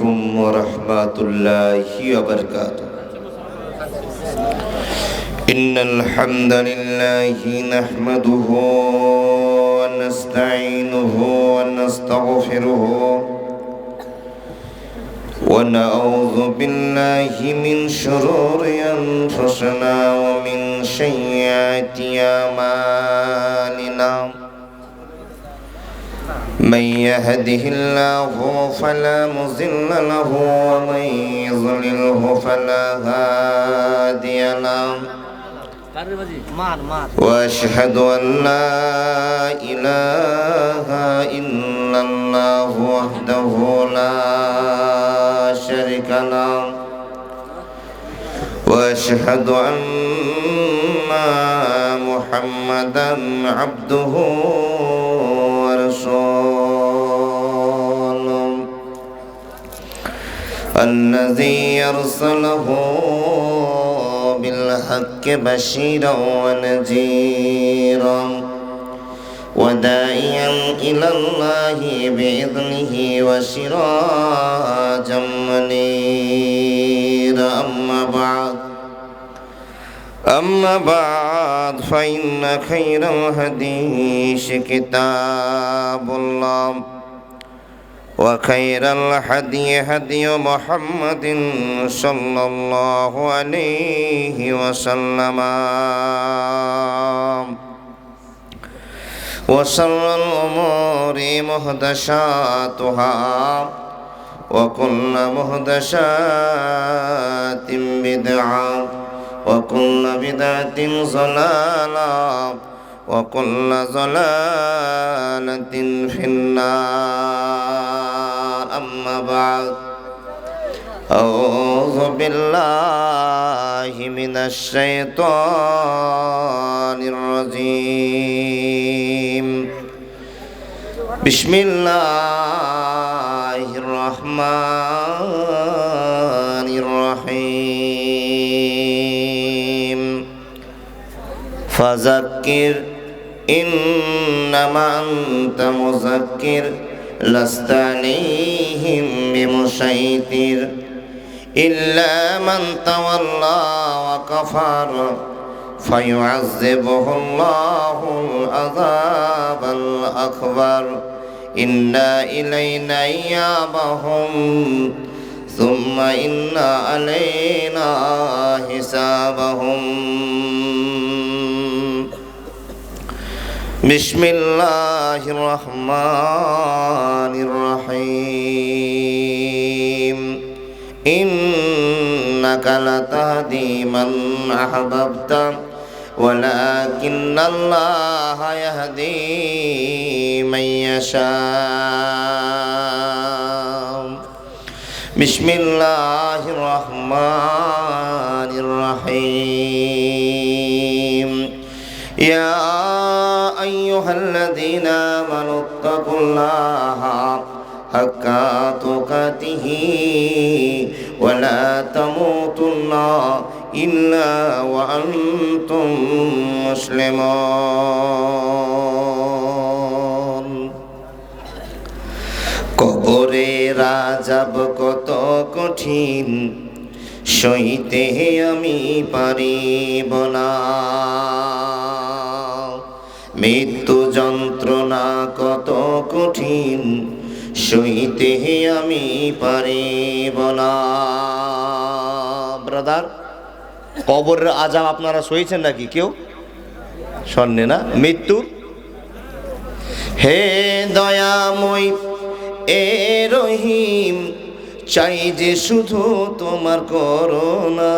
عليكم ورحمة الله وبركاته. إن الحمد لله نحمده ونستعينه ونستغفره ونعوذ بالله من شرور أنفسنا ومن سيئات أعمالنا. من يهده الله فلا مزل له ومن يظلله فلا هادي له. وأشهد أن لا إله إلا الله وحده لا شريك له. وأشهد أن محمدا عبده الذي يرسله بالحق بشيرا ونذيرا وداعيا إلى الله بإذنه وسراجا منيرا. أما بعد أما بعد فإن خير الحديث كتاب الله. وخير الهدي هدي محمد صلى الله عليه وسلم. وشر الأمور محدثاتها وكل محدثات بدعة وكل بدعة ضلالة وكل ضلالة في النار. أما بعد أعوذ بالله من الشيطان الرجيم. بسم الله الرحمن الرحيم. فذكر إنما أنت مذكر. لست عليهم بمسيطر إلا من تولى وكفر فيعذبه الله العذاب الأكبر إنا إلينا إيابهم ثم إن علينا حسابهم بسم الله الرحمن الرحيم إنك لتهدي من أحببت ولكن الله يهدي من يشاء بسم الله الرحمن الرحيم يا أيها الذين آمنوا اتقوا الله حق تقاته ولا تموتن إلا وأنتم مسلمون কবরে রাজাব কত কঠিন সইতে আমি পারিব না মৃত্যু যন্ত্রণা কত কঠিন, সইতে আমি পারিব না। ব্রাদার, কবরের আজাব আপনারা সইছেন নাকি কেউ? শোনে না? মৃত্যুর হে দয়াময়, এ রহিম, চাই যে শুধু তোমার করোনা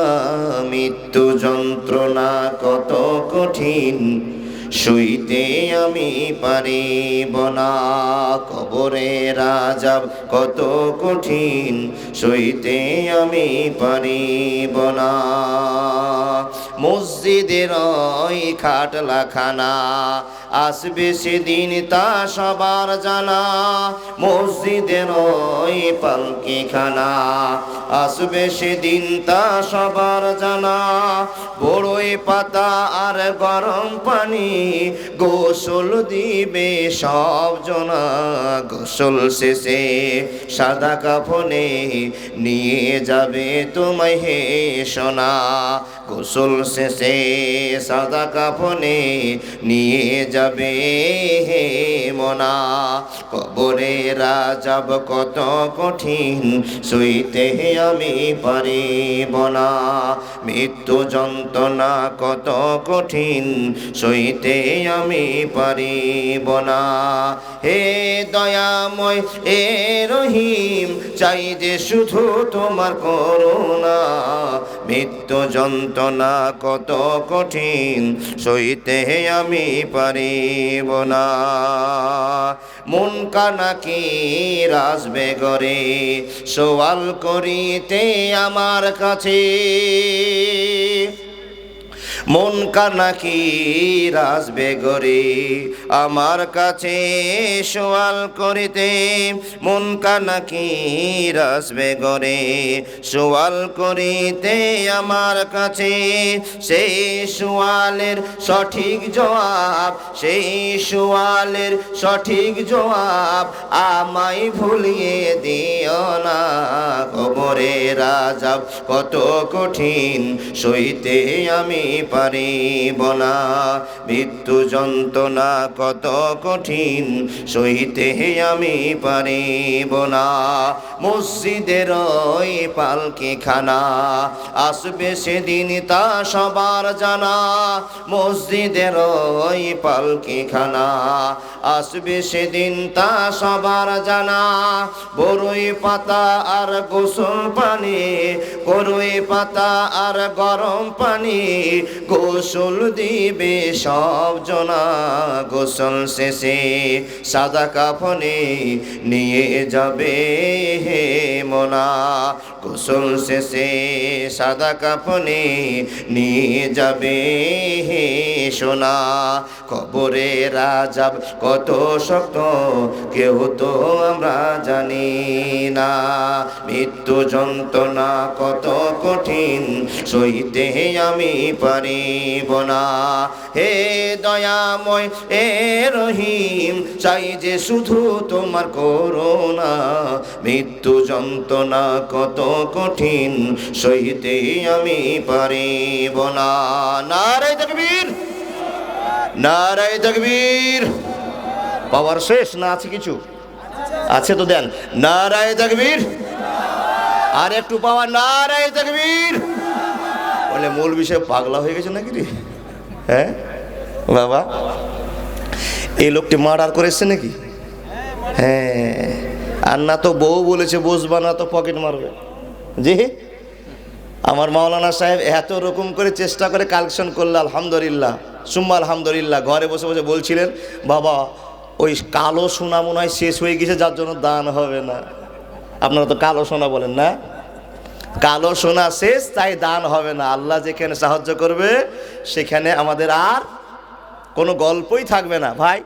মৃত্যু যন্ত্রণা কত কঠিন সইতে আমি পারিব না। কবরে রাজাব কত কঠিন শুইতে আমি পারিব না। মসজিদের ওই খাটলা খানা আসবে সেদিন তা সবার জানা। মসজিদের ওই পালকি খানা আসবে সেদিন তা সবার জানা। বড়ই পাতা আর গরম পানি, গোসল দিবে সব জনা। গোসল শেষে সাদা কাফনে নিয়ে যাবে তোমায় হে সোনা। গোসল শেষে সাদা কাফনে নিয়ে যাবে হে মনা। কবরে রাজাব কত কঠিন সইতে আমি পারিব না। মৃত্যু যন্ত্রণা কত কঠিন সইতে আমি পারিব না। হে দয়াময় এ রহিম, চাই যে শুধু তোমার করুণা। মৃত্যু যন্ত্রণা কত কঠিন, সইতে আমি পারিব না। মন কানাকি রাসবে গরে সওয়াল করিতে আমার কাছে। মন কানাকি রাসবে গরে আমার কাছে সোয়াল করিতে মন কানাকি রাসবে গরে সোয়াল করিতে আমার কাছে সেই সোয়ালের সঠিক জবাব, সেই সোয়ালের সঠিক জবাব আমায় ভুলিয়ে দিও না। কবরে রাজাব কত কঠিন, সইতে আমি পারিব না মৃত্যু যন্ত্রণা কত কঠিন সইতে আমি পারিব না মসজিদের ওই পালকি খানা, আসবে সেদিন তা সবার জানা। মসজিদের ওই পালকি খানা, আসবে সেদিন তা সবার জানা। বড়ই পাতা আর গোসল পানি করই পাতা আর গরম পানি গোসল দিবে সব জনা, গোসল শেষে সাদা কাফনে নিয়ে যাবে হে মোনা। গোসল শেষে সাদা কাফনে নিয়ে যাবে হে সোনা। কবরে রাজাব কত শক্ত, কেউ তো আমরা জানি না। মৃত্যু যন্ত্রণা কত কঠিন, সইতে আমি পারিব না। হে দয়াময় এ রহিম, চাই যে শুধু তোমার করোনা মৃত্যু যন্ত্রণা কত কঠিন, সইতে আমি পারিব না। নারায় তকবীর নারায় তকবীর পাওয়ার শেষ না আছে কিছু? আছে তো দেন। নারায় তকবীর আর একটু পাওয়ার। নারায় তকবীর বলে মূল বিষয় পাগলা হয়ে গেছে নাকি রে? হ্যাঁ? বাবা, এই লোকটি মার্ডার করেছে নাকি? হ্যাঁ আর না তো বউ বলেছে, বসবা না তো পকেট মারবে। জি? আমার মাওলানা সাহেব এত রকম করে চেষ্টা করে কালেকশন করলে, আলহামদুলিল্লাহ। সুম্মা আলহামদুলিল্লাহ, ঘরে বসে বসে বলছিলেন, বাবা, ওই কালো সোনা মনে হয় শেষ হয়ে গেছে, যার জন্য দান হবে না। আপনারা তো কালো সোনা বলেন না? কালো সোনা শেষ, তাই দান হবে না। আল্লাহ যেখানে সাহায্য করবে, সেখানে আমাদের আর কোনো গল্পই থাকবে না। ভাই,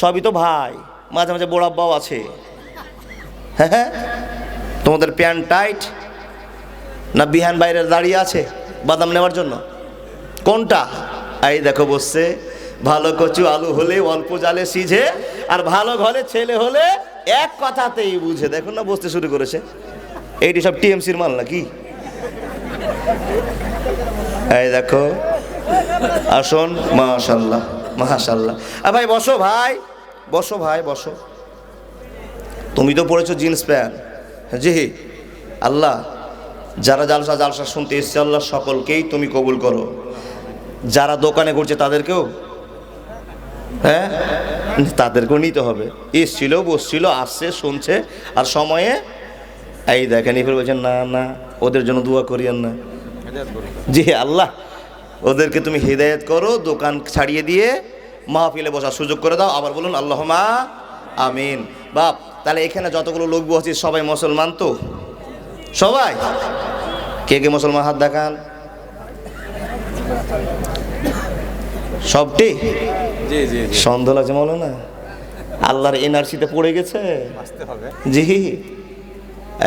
সবই তো ভাই, মাঝে মাঝে বড়াব্বাও আছে। হ্যাঁ হ্যাঁ তোমাদের প্যান্ট টাইট না বিহান বাইরে দাঁড়িয়ে আছে বাদাম নেওয়ার জন্য? কোনটা? এই দেখো বসছে, ভালো কচু আলু হলে অল্প জালে সিঝে, আর ভালো ঘরে ছেলে হলে এক কথাতেই বুঝে। দেখুন না, বসতে শুরু করেছে। এইটি সব টিএমসির মাল নাকি? এই দেখো। আসুন, মাশাল্লাহ মাশাল্লাহ। আর ভাই, বসো ভাই বসো ভাই, বসো। তুমি তো পড়েছো জিন্স প্যান্ট। জি আল্লাহ, যারা জালসা জালসা শুনতে এসছে, আল্লাহ সকলকেই তুমি কবুল করো। যারা দোকানে করছে তাদেরকেও? হ্যাঁ? তাদেরকেও নিতে হবে। এসছিল, বসছিল, আসছে, শুনছে, আর সময়ে এই দেখেন এবার বলছেন না না ওদের জন্য দোয়া করিয়েন না। জি আল্লাহ ওদেরকে তুমি হৃদায়ত করো দোকান ছাড়িয়ে দিয়ে মাহফিলে বসার সুযোগ করে দাও। আবার বলুন আল্লাহ মা আমিন। বাপ তাহলে এখানে যতগুলো লোক বসছি সবাই মুসলমান তো? সবাই? কে কে মুসলমান হাত দেখান? সবটি? জি জি সন্দেহ লাগছে মনে না আল্লাহর এনআরসিতে পড়ে গেছে? জি।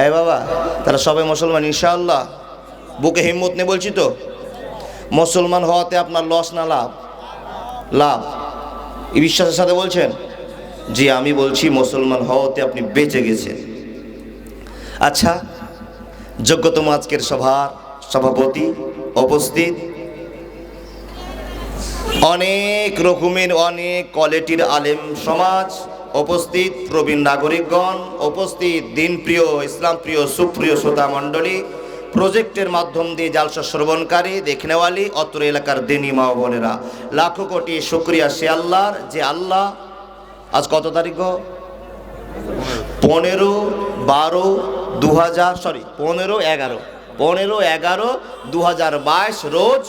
এই বাবা তারা সবাই মুসলমান, ইনশাআল্লাহ। বুকে হিম্মত নেই বলছি তো, মুসলমান হওয়াতে আপনার লস না লাভ? লাভ। এই বিশ্বাসের সাথে বলছেন? জি, আমি বলছি মুসলমান হওয়াতে আপনি বেঁচে গেছেন। আচ্ছা যোগ্যতম আজকের সভার সভাপতি উপস্থিত। অনেক রকমের, অনেক কোয়ালিটির আলেম সমাজ। উপস্থিত প্রবীণ নাগরিকগণ, উপস্থিত দিনপ্রিয় ইসলাম প্রিয় সুপ্রিয় শ্রোতা মণ্ডলী, প্রজেক্টের মাধ্যম দিয়ে জালসা শ্রবণকারী, দেখনেওয়ালি, অত্র এলাকার দিনী মা বোনেরা লাখো কোটি শুক্রিয়া সে আল্লাহর, যে আল্লাহ, আজ কত তারিখ? পনেরো বারো দু সরি পনেরো এগারো পনেরো এগারো দু রোজ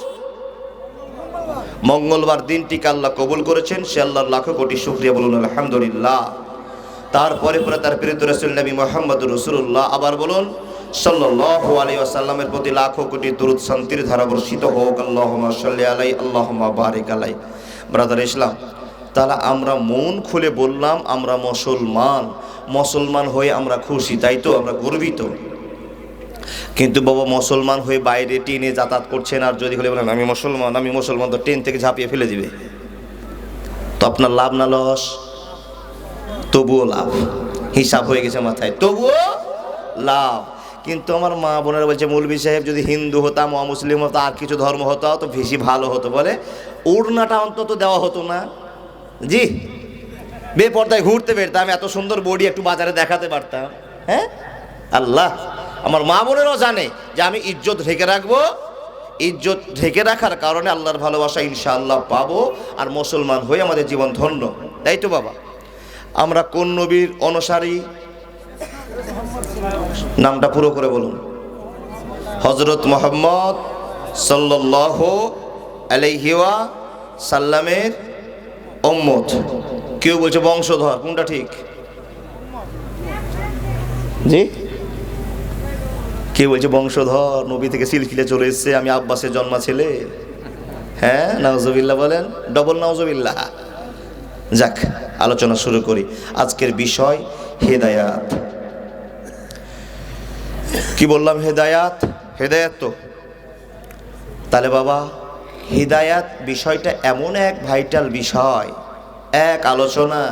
মঙ্গলবার দিনটিকে আল্লাহ কবুল করেছেন, সে আল্লাহর লাখো কোটি শুক্রিয়া বলুন, আলহামদুলিল্লাহ। তারপরে পরে তার প্রিয় রসুল নবী মোহাম্মদ রসুল্লাহ আবার বলুন, সাল্লাল্লাহু আলাইহি ওয়াসাল্লামের প্রতি লাখো কোটি দরুদ শান্তির ধারা বর্ষিত হোক, আল্লাহুম্মা সাল্লি আলাই আল্লাহুম্মা বারিক আলাই ব্রাদার ইসলাম, তাহলে আমরা মন খুলে বললাম, আমরা মুসলমান মুসলমান হয়ে আমরা খুশি, তাই তো? আমরা গর্বিত। কিন্তু বাবা মুসলমান হয়ে বাইরে ট্রেনে যাতায়াত করছেন আর যদি হলে বলেন, আমি মুসলমান আমি মুসলমান, তো ট্রেন থেকে ঝাঁপিয়ে ফেলে দিবে। তো আপনার লাভ না লস? তবুও লাভ। হিসাব হয়ে গেছে মাথায়। তবুও লাভ। কিন্তু আমার মা বোনেরা বলছে মৌলবী সাহেব, যদি হিন্দু হতাম, অমুসলিম হতো আর কিছু ধর্ম হতো, তো বেশি ভালো হতো। বলে, ওড়নাটা অন্তত দেওয়া হতো না। জি। বেপর্দায় ঘুরতে বেরতাম, এত সুন্দর বডি একটু বাজারে দেখাতে পারতাম। হ্যাঁ? আল্লাহ। আমার মা বোনেরাও জানে যে আমি ইজ্জত ঢেকে রাখব। ইজ্জত ঢেকে রাখার কারণে আল্লাহর ভালোবাসা ইনশাআল্লাহ পাবো আর মুসলমান হয়ে আমাদের জীবন ধন্য। তাই তো বাবা? আমরা কোন নবীর অনুসারী? নামটা পুরো করে বলুন। হজরত মোহাম্মদ সাল্লাহ আলাইহিওয়া সাল্লামের ওম্মত কেউ বলছে বংশধর, কোনটা ঠিক? জি? কেউ বলছে বংশধর নবী থেকে সিলসিলে চলে এসছে, আমি আব্বাসের জন্মা ছেলে। হ্যাঁ নাউজবিল্লা বলেন? ডবল নাউজবিল্লা যাক, আলোচনা শুরু করি। আজকের বিষয় হেদায়াত। কি বললাম হেদায়াত? হেদায়াত তো। তাহলে বাবা, হৃদায়াত বিষয়টা এমন এক ভাইটাল বিষয়, এক আলোচনা,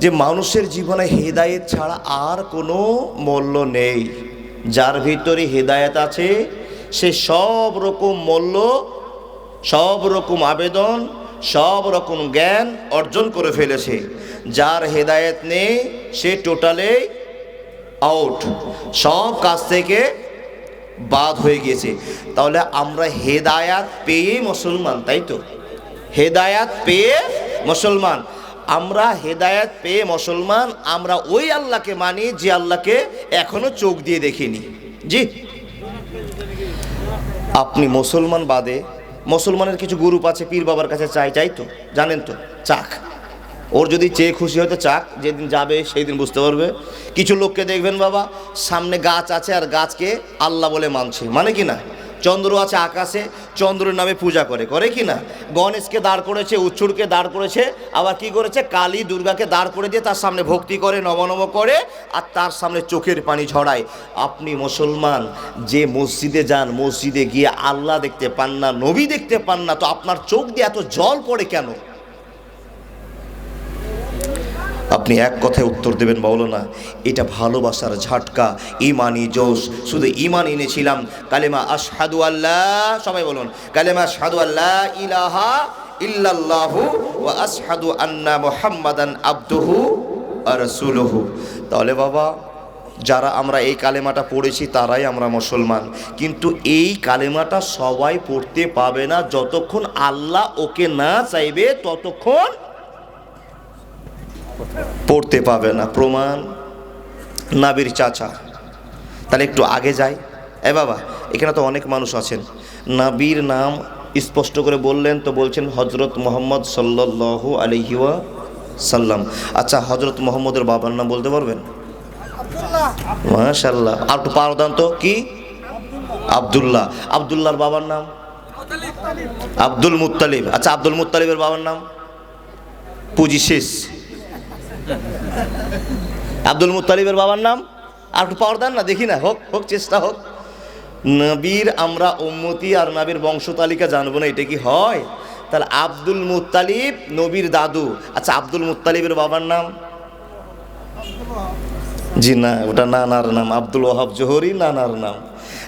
যে মানুষের জীবনে হেদায়েত ছাড়া আর কোনো মূল্য নেই। যার ভিতরে হেদায়েত আছে, সে সব রকম মূল্য, সব রকম আবেদন, সব রকম জ্ঞান অর্জন করে ফেলেছে। যার হেদায়েত নেই, সে টোটালে আউট। সব কাজ থেকে বাদ হয়ে গিয়েছে। তাহলে আমরা হেদায়াত পেয়ে মুসলমান, তাই তো? হেদায়াত পেয়ে মুসলমান। আমরা হেদায়াত পেয়ে মুসলমান, আমরা ওই আল্লাহকে মানি যে আল্লাহকে এখনও চোখ দিয়ে দেখিনি। জি। আপনি মুসলমান বাদে, মুসলমানের কিছু গ্রুপ আছে পীর বাবার কাছে চাই চাই তো, জানেন তো, চাক। ওর যদি চেয়ে খুশি হয়তো চাক, যেদিন যাবে সেই দিন বুঝতে পারবে। কিছু লোককে দেখবেন বাবা, সামনে গাছ আছে আর গাছকে আল্লাহ বলে মানছে মানে কি না? চন্দ্র আছে আকাশে, চন্দ্রের নামে পূজা করে। করে কি না? গণেশকে দাঁড় করেছে, উচ্ছুরকে দাঁড় করেছে, আবার কি করেছে? কালী দুর্গাকে দাঁড় করে দিয়ে তার সামনে ভক্তি করে, নমনম করে, আর তার সামনে চোখের পানি ঝড়ায় আপনি মুসলমান, যে মসজিদে যান, মসজিদে গিয়ে আল্লাহ দেখতে পান না, নবী দেখতে পান না, তো আপনার চোখ দিয়ে এত জল পড়ে কেন? আপনি এক কথায় উত্তর দেবেন বলো না এটা ভালোবাসার ঝাটকা, ইমানি জোশ। শুধু ইমান এনেছিলাম, কালেমা আশহাদু আল্লাহ সবাই বলুন, কালেমা আশহাদু আল্লাহ ইলাহা ইল্লাল্লাহু ওয়া আশহাদু আন্না মুহাম্মাদান আবদুহু আর রাসূলুহু। তাহলে বাবা, যারা আমরা এই কালেমাটা পড়েছি, তারাই আমরা মুসলমান। কিন্তু এই কালেমাটা সবাই পড়তে পাবে না, যতক্ষণ আল্লাহ ওকে না চাইবে, ততক্ষণ পড়তে পাবে না। প্রমাণ নাবির চাচা। তাহলে একটু আগে যাই। এ বাবা এখানে তো অনেক মানুষ আছেন। নাবির নাম স্পষ্ট করে বললেন তো বলছেন হজরত মোহাম্মদ সাল্লাল্লাহু আলহিওয়া সাল্লাম আচ্ছা হজরত মোহাম্মদের বাবার নাম বলতে পারবেন? মাশাল্লাহ আর একটু পারদান তো কি? আবদুল্লাহ। আবদুল্লাহর বাবার নাম? আব্দুল মুত্তালিব আচ্ছা আব্দুল মুত্তালিবের বাবার নাম? পুঁজি শেষ। আব্দুল মুতালিবের বাবার নাম? আর একটু পাওয়ার দেন না, দেখি না। হোক হোক, চেষ্টা হোক। নবীর আমরা উম্মতি আর নবীর বংশ তালিকা জানব না, এটা কি হয়? তাহলে আব্দুল মুতালিব নবীর দাদু। আচ্ছা আব্দুল মুত্তালিবের বাবার নাম? জি, না, ওটা নানার নাম। আব্দুল ওহাব জোহরি, নানার নাম।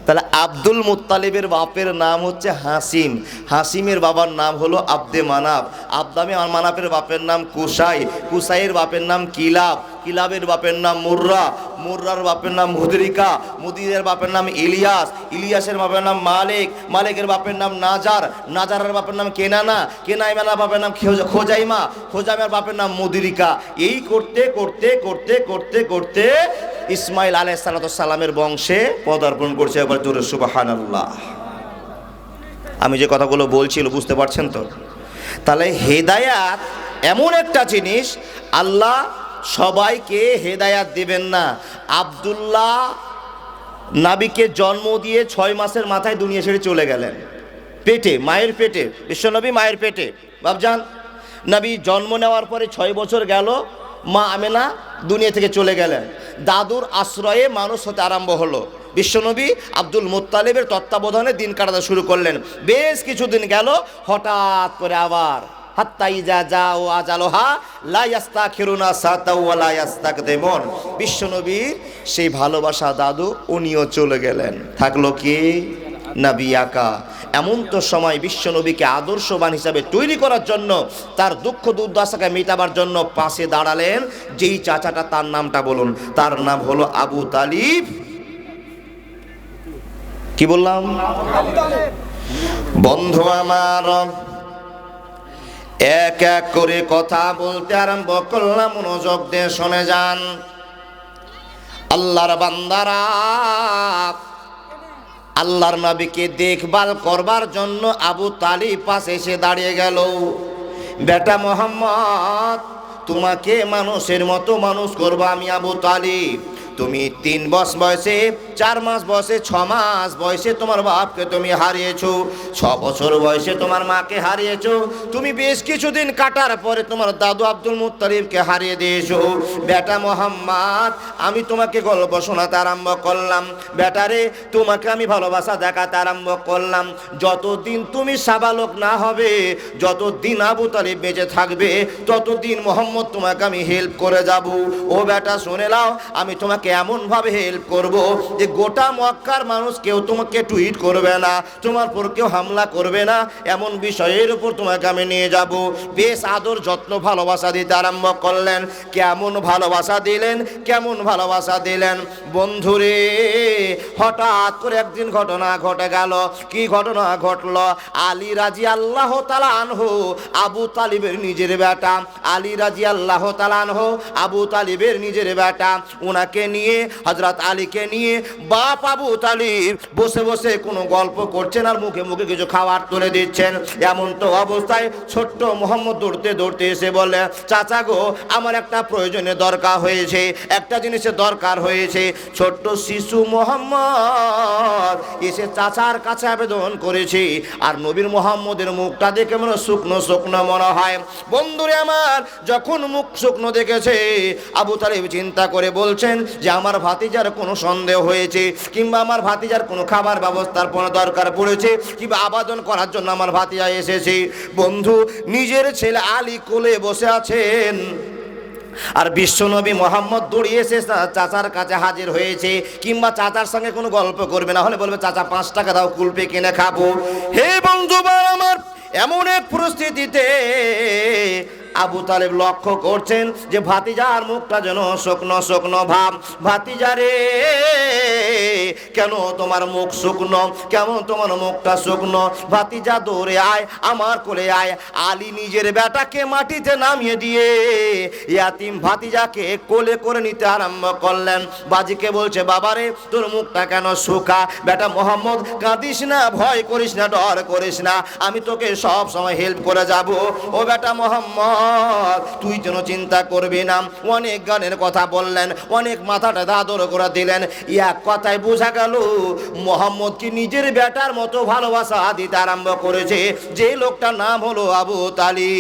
তাহলে আব্দুল মুত্তালিবের বাপের নাম হচ্ছে হাসিম হাসিমের বাবার নাম হলো আব্দে মানাব আব্দামে মানাবের বাপের নাম কুসাই কুসাইয়ের বাপের নাম কিলাব কিলাবের বাপের নাম মুর্রা মুর্রার বাপের নাম মুদরিকা মুদিরের বাপের নাম ইলিয়াস ইলিয়াসের বাপের নাম মালিক মালিকের বাপের নাম নাজার নাজারের বাপের নাম কেনানা কেনাইমানার বাপের নাম খোজ- খোজাইমা খোজাইমার বাপের নাম মুদিরিকা এই করতে করতে করতে করতে করতে ইসমাইল আলাহ সালামের বংশে পদার্পণ করছে এবার জোরে সুবাহান আল্লাহ আমি যে কথাগুলো বলছিল বুঝতে পারছেন তো? তাহলে হেদায়াত এমন একটা জিনিস, আল্লাহ সবাইকে হেদায়াত দেবেন না। আব্দুল্লাহ নাবিকে জন্ম দিয়ে ছয় মাসের মাথায় দুনিয়া ছেড়ে চলে গেলেন। পেটে, মায়ের পেটে, বিশ্বনবী মায়ের পেটে। বাবজান নবী জন্ম নেওয়ার পরে ছয় বছর গেল মা আমেনা দুনিয়া থেকে চলে গেলেন। দাদুর আশ্রয়ে মানুষ হতে আরম্ভ হলো। বিশ্বনবী আব্দুল মুত্তালিবের তত্ত্বাবধানে দিন কাটাতে শুরু করলেন। বেশ কিছুদিন গেল, হঠাৎ করে আবার, হাত্তা ইজা যা ও বিশ্বনবীর সেই ভালোবাসা দাদু, উনিও চলে গেলেন। থাকল কি? নাবি আকা। এমন তো সময় বিশ্বনবীকে আদর্শবান হিসাবে তৈরি করার জন্য, তার দুঃখ দুর্দশাকে মেটাবার জন্য পাশে দাঁড়ালেন, যেই চাচাটা তার নামটা বলুন। তার নাম হলো আবু তালিব। কি বললাম? বন্ধু আমার, এক এক করে কথা বলতে আরম্ভ করলাম, মনোযোগ দিয়ে শুনে যান। আল্লাহর বান্দারা আল্লাহর নবীকে দেখভাল করবার জন্য আবু তালিব পাশে এসে দাঁড়িয়ে গেল। বেটা মোহাম্মদ, তোমাকে মানুষের মতো মানুষ করব আমি আবু তালিব। তুমি তিন বছর বয়সে, চার মাস বয়সে, ছ মাস বয়সে তোমার বাপকে তুমি হারিয়েছো। ছ বছর বয়সে তোমার মাকে হারিয়েছো। তুমি বেশ কিছুদিন কাটার পরে তোমার দাদু আব্দুল মুত্তালিবকে হারিয়ে দিয়েছ। বেটা মোহাম্মদ, আমি তোমাকে গল্প শোনাতে আরম্ভ করলাম। বেটারে তোমাকে আমি ভালোবাসা দেখাতে আরম্ভ করলাম। যতদিন তুমি সাবালক না হবে, যতদিন আবু তালিব বেঁচে থাকবে, ততদিন মোহাম্মদ তোমাকে আমি হেল্প করে যাব। ও বেটা, শুনে নাও, আমি তোমাকে এমনভাবে হেল্প করব যে গোটা মক্কার মানুষ কেউ তোমাকে টুইট করবে না, তোমার পর কেউ হামলা করবে না, এমন বিষয়ের উপর তোমাকে আমি নিয়ে যাব। বেশ আদর, যত্ন, ভালোবাসা দিতে আরম্ভ করলেন। কেমন ভালোবাসা দিলেন? কেমন ভালোবাসা দিলেন? বন্ধুরে, হঠাৎ করে একদিন ঘটনা ঘটে গেল। কি ঘটনা ঘটলো? আলী রাজি আল্লাহ তালা আনহু, আবু তালিবের নিজের বেটা। আলী রাজি আল্লাহ তালা আনহু, আবু তালিবের নিজের বেটা। ওনাকে নিয়ে হজরত আলীকে নিয়ে বাপ আবু তালিব বসে বসে কোনো গল্প করছেন আর মুখে মুখে কিছু খাবার তুলে দিচ্ছেন। এমন তো অবস্থায় ছোট্ট মোহাম্মদ দৌড়তে দৌড়তে এসে বলে চাচা গো, আমার একটা প্রয়োজনে দরকার হয়েছে, একটা জিনিসের দরকার হয়েছে। ছোট্ট শিশু মোহাম্মদ এসে চাচার কাছে আবেদন করেছে আর নবীর মোহাম্মদের মুখটা দেখে মনে শুকনো শুকনো মনে হয়। বন্ধুরে আমার, যখন মুখ শুকনো দেখেছে, আবু তালিব চিন্তা করে বলছেন যে আমার ভাতিজার কোনো সন্দেহ হয়েছে, কিংবা আমার ভাতিজার কোনো খাবার ব্যবস্থার কোনো দরকার পড়েছে, কিংবা আবাদন করার জন্য আমার ভাতিজা এসেছে। বন্ধু, নিজের ছেলে আলী কোলে বসে আছেন। আর বিশ্বনবী মোহাম্মদ দৌড়িয়ে এসে চাচার কাছে হাজির হয়েছে, কিংবা চাচার সঙ্গে কোনো গল্প করবে না। হলে বলবে, চাচা, পাঁচ টাকা দাও কুলপে কিনে খাব। হে বন্ধু আমার, এমন এক পরিস্থিতিতে আবু তালেব লক্ষ্য করছেন যে ভাতিজার মুখটা যেন শুকনো শুকনো ভাব ভাতিজারে কেন তোমার মুখ শুকনো? কেমন তোমার মুখটা শুকনো? ভাতিজা দৌড়ে আয়, আমার কোলে আয়। আলী নিজের বেটাকে মাটিতে নামিয়ে দিয়ে ইয়াতিম ভাতিজাকে কোলে করে নিতে আরম্ভ করলেন। বাজিকে বলছে বাবারে তোর মুখটা কেন শুকা? বেটা মোহাম্মদ, কাঁদিস না, ভয় করিস না, ডর করিস না। আমি তোকে সব সময় হেল্প করে যাব। ও বেটা মোহাম্মদ তুই যেন চিন্তা করবি না। অনেক গানের কথা বললেন, অনেক মাথাটা দাদর করে দিলেন। এক কথায় বোঝা গেল গেল মোহাম্মদ কি নিজের বেটার মতো ভালোবাসা দিতে আরম্ভ করেছে। যে লোকটার নাম হলো আবু তালিব।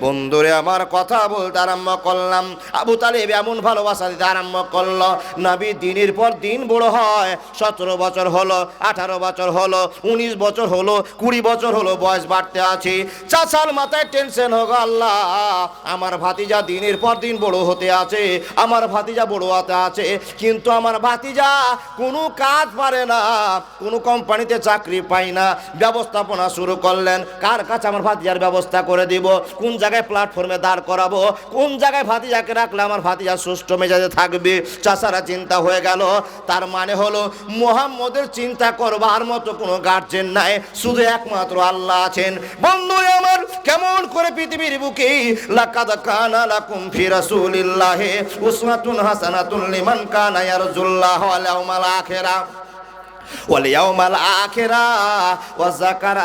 বন্ধুরে, আমার কথা বলতে আরম্ভ করলাম। আবু তালিব এমন ভালোবাসা দিতে আরম্ভ করল। নবী, দিনের পর দিন বড় হয়। সতেরো বছর হলো, আঠারো বছর হলো, উনিশ বছর হলো, কুড়ি বছর হলো, বয়স বাড়তে আছে। চাচার মাথায় টেনশন হোক, আল্লাহ, আমার ভাতিজা দিনের পর দিন বড় হতে আছে, আমার ভাতিজা বড় হতে আছে, কিন্তু আমার ভাতিজা কোনো কাজ পারে না, কোনো কোম্পানিতে চাকরি পাই না, ব্যবস্থাপনা শুরু করলেন, কার কাছে আমার ভাতিজার ব্যবস্থা করে দিব, কোন জায়গায় প্ল্যাটফর্মে দাঁড় করাবো, কোন জায়গায় ভাতিজাকে রাখলে আমার ভাতিজা সুষ্ঠু মেজাজে থাকবে চাষারা চিন্তা হয়ে গেল, তার মানে হলো মোহাম্মদের চিন্তা করবার মতো কোনো গার্জেন নাই, শুধু একমাত্র আল্লাহ আছেন। বন্ধু আমার কেমন করে পৃথিবীর বুকে, লাকাদ কানা লাকুম ফি রাসূলিল্লাহি উসওয়াতুন হাসানাতুন লিমান কানা ইয়ারজুল্লাহ ওয়াল ইয়াউমাল আখিরা ওয়াল ইয়াউমাল আখিরা ওয়া যাকার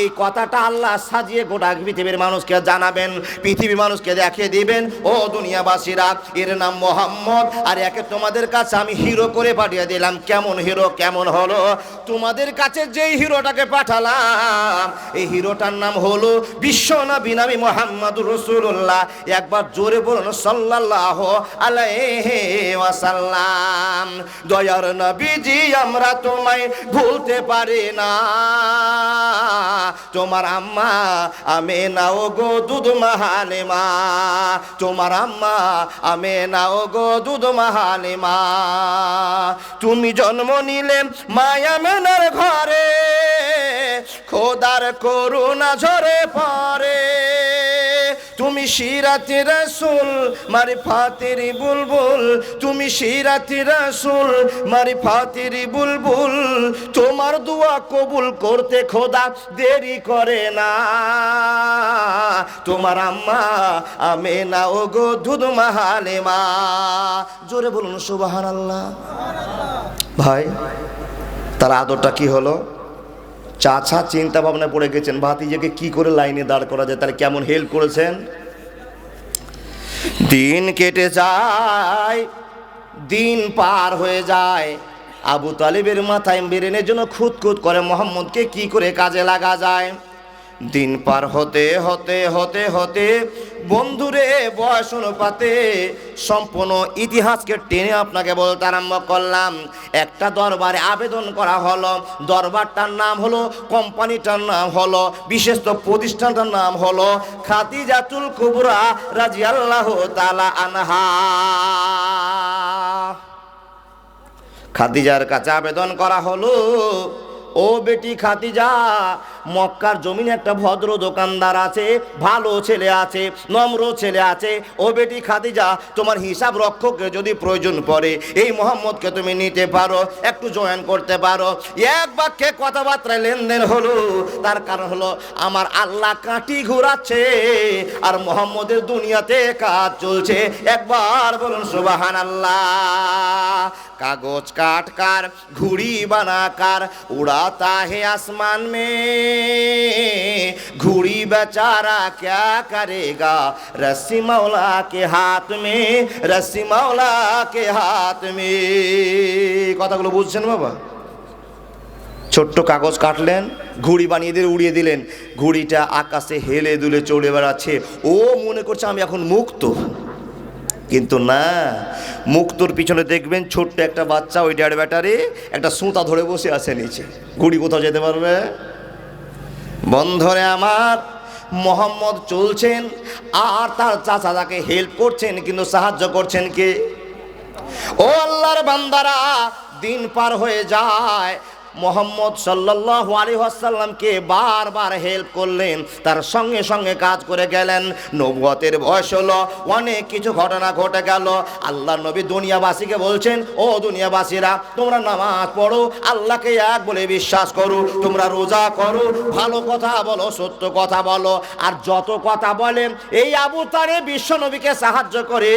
এই কথাটা আল্লাহ সাজিয়ে গোটা পৃথিবীর মানুষকে জানাবেন, পৃথিবীর মানুষকে দেখিয়ে দিবেন, ও দুনিয়াবাসীরা, এর নাম মোহাম্মদ। আর একে তোমাদের কাছে আমি হিরো করে পাঠিয়ে দিলাম। কেমন হিরো, কেমন হলো? তোমাদের কাছে যেই হিরোটাকে পাঠালাম, এই হিরোটার নাম হলো বিশ্ব না বিনামি মোহাম্মদ রসুল্লাহ একবার জোরে বলুন সাল্লাহ আলাই ওয়াসাল্লাম। দয়ার নবীজি, আমরা তোমায় ভুলতে পারি না। তোমার আম্মা আমি নাও গো দুধ মাহালে মা তোমার আম্মা আমি নাও গো দুধ মাহালে মা তুমি জন্ম নিলে মায়া মেনার ঘরে, খোদার করুণা ঝরে পরে। তুমি শিরাতি রসুল মারি ফাতেরি বুলবুল। তুমি শিরাতি রসুল, মারি ফাতেরি বুলবুল, তোমার দোয়া কবুল করতে খোদা দেরি করে না। তোমার আম্মা আমি না ও গো দুধ মাহালে মা জোরে বলুন সুবাহান আল্লাহ ভাই, তার আদরটা কি হলো? চাচা চিন্তা ভাবনা পড়ে গেছেন, ভাতিজাকে কি করে লাইনে দাঁড় করা যায়, তাহলে কেমন হেল্প করেছেন? দিন কেটে যায় দিন পার হয়ে যায়। আবু তালিবের মাথায় বেরেনের জন্য খুঁত খুঁত করে মোহাম্মদকে কি করে কাজে লাগা যায়? দিন পার হতে হতে হতে হতে বন্ধুরে বয়স অনুপাতে সম্পূর্ণ ইতিহাসকে টেনে আপনাকে বলতে আরম্ভ করলাম। একটা দরবারে আবেদন করা হলো। দরবারটার নাম হলো, কোম্পানিটার নাম হলো বিশেষত প্রতিষ্ঠানটার নাম হলো, খাদিজাতুল কুবরা রাজিয়াল্লাহ তালা আনহা। খাদিজার কাছে আবেদন করা হলো, ও বেটি খাদিজা মক্কার জমিনে একটা ভদ্র দোকানদার আছে, ভালো ছেলে আছে, নম্র ছেলে আছে। ও বেটি খাদিজা, তোমার হিসাব রক্ষককে যদি প্রয়োজন পড়ে, এই মোহাম্মদকে তুমি নিতে পারো, একটু জয়েন করতে পারো। এক বাক্যে কথাবার্তায় লেনদেন হলো, তার কারণ হলো আমার আল্লাহ কাটি ঘুরাচ্ছে, আর মোহাম্মদের দুনিয়াতে কাজ চলছে। একবার বলুন সুবাহান আল্লাহ কাগজ কাটকার, ঘুড়ি বানাকার, উড়াতা হে আসমান মে। घुड़ी बेचारा क्या करेगा रस्सी मौला के हाथ में रस्सी मौला के हाथ में কথাগুলো বুঝছেন বাবা ছোট্ট কাগজ কাটলেন ঘুড়ি বানিয়ে দিয়ে উড়িয়ে দিলেন ঘুড়িটা আকাশে হেলে দুলে চড়ে বেড়াচ্ছে ও মনে করছে আমি এখন মুক্ত কিন্তু না মুক্তর পিছনে দেখবেন ছোট্ট একটা বাচ্চা ওই ড্যাড ব্যাটারে একটা সুতা ধরে বসে আছে নিচে ঘুড়ি কোথাও যেতে পারবে বন্ধরে আমার মোহাম্মদ চলছেন আর তার চাচা তাকে হেল্প করছেন কিন্তু সাহায্য করছেন কে? ও আল্লাহর বান্দারা, দিন পার হয়ে যায় মোহাম্মদ সাল্লাহ আলী আসাল্লামকে বারবার হেল্প করলেন, তার সঙ্গে সঙ্গে কাজ করে গেলেন। নবুয়তের বয়স হলো, অনেক কিছু ঘটনা ঘটে গেল। আল্লাহ নবী দুনিয়াবাসীকে বলছেন, ও দুনিয়াবাসীরা, তোমরা নামাজ পড়ো, আল্লাহকে এক বলে বিশ্বাস করো, তোমরা রোজা করো, ভালো কথা বলো, সত্য কথা বলো, আর যত কথা বলেন, এই আবু তারে বিশ্ব নবীকে সাহায্য করে।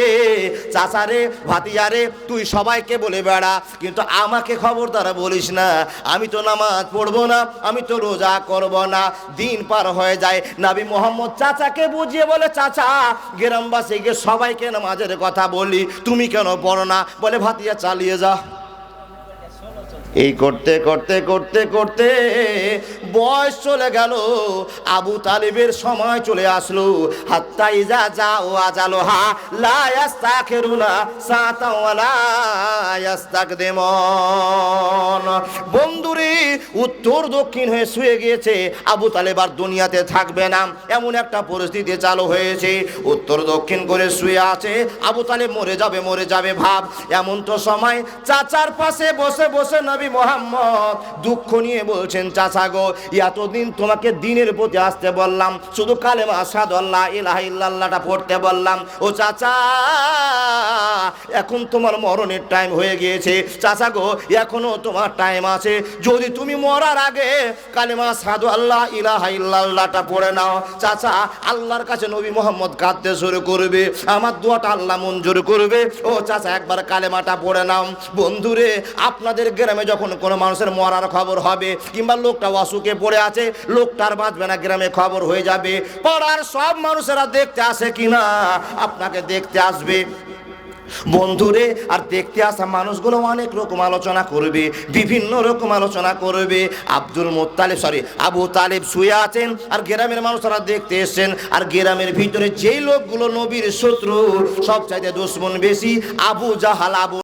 চাচারে ভাতিয়ারে তুই সবাইকে বলে বেড়া, কিন্তু আমাকে খবর তারা বলিস না আমি তো নামাজ পড়ব না, আমি তো রোজা করব না। দিন পার হয়ে যায়, নাবি মোহাম্মদ চাচাকে বুঝিয়ে বলে, চাচা, গ্রামবাসীকে সবাইকে নামাজের কথা বলি, তুমি কেন পড়ো না? বলে, ভাতিয়া, চালিয়ে যা। এই করতে করতে করতে করতে বয়স চলে গেল। আবু তালিবের সময় চলে আসলো। হাত্তা ইজা যা ও আজালো হা লায়াস্তাখিরুনা সাতা ওয়ালা ইয়াস্তাকদিমুন। বন্ধুরে, উত্তর দক্ষিণ হয়ে শুয়ে গিয়েছে। আবু তালেব আর দুনিয়াতে থাকবে না। এমন একটা পরিস্থিতি চালু হয়েছে। উত্তর দক্ষিণ করে শুয়ে আছে। আবু তালেব মরে যাবে মরে যাবে, ভাব। এমন তো সময় চাচার পাশে বসে বসে নবী মোহাম্মদ দুঃখ নিয়ে বলছেন, চাচা গো, এতদিন তোমাকে দিনের প্রতি আসতে বললাম, শুধু কালেমা আসাদ আল্লাহ ইলাহা ইল্লাল্লাহটা পড়তে বললাম। ও চাচা, এখন তোমার মরণের টাইম হয়ে গিয়েছে। চাচা গো, এখনও তোমার টাইম আছে। যদি তুমি মরার আগে কালেমা সাধু আল্লাহ ইলাহা ইল্লাল্লাহটা পড়ে নাও। চাচা, আল্লাহর কাছে নবী মোহাম্মদ কাঁদতে শুরু করবে। আমার দোয়াটা আল্লাহ মঞ্জুর করবে। ও চাচা, একবার কালেমাটা পড়ে নাও। বন্ধুরে, আপনাদের গ্রামে যখন কোনো মানুষের মরার খবর হবে কিংবা লোকটা অসুখে পড়ে আছে, লোকটার বাঁচবে না, গ্রামে খবর হয়ে যাবে। পাড়ার সব মানুষেরা দেখতে আসে কিনা? আপনাকে দেখতে আসবে। বন্ধুরে, আর দেখতে আসা মানুষগুলো অনেক রকম আলোচনা করবে, বিভিন্ন রকম আলোচনা করবে। আব্দুল মোত্তালিব সরি আবু তালেব শুয়ে আছেন, আর গ্রামের মানুষরা দেখতে এসছেন, আর গ্রামের ভিতরে যেই লোকগুলো নবীর শত্রু সব চাইতে দুশ্মন বেশি, আবু জাহাল, আবু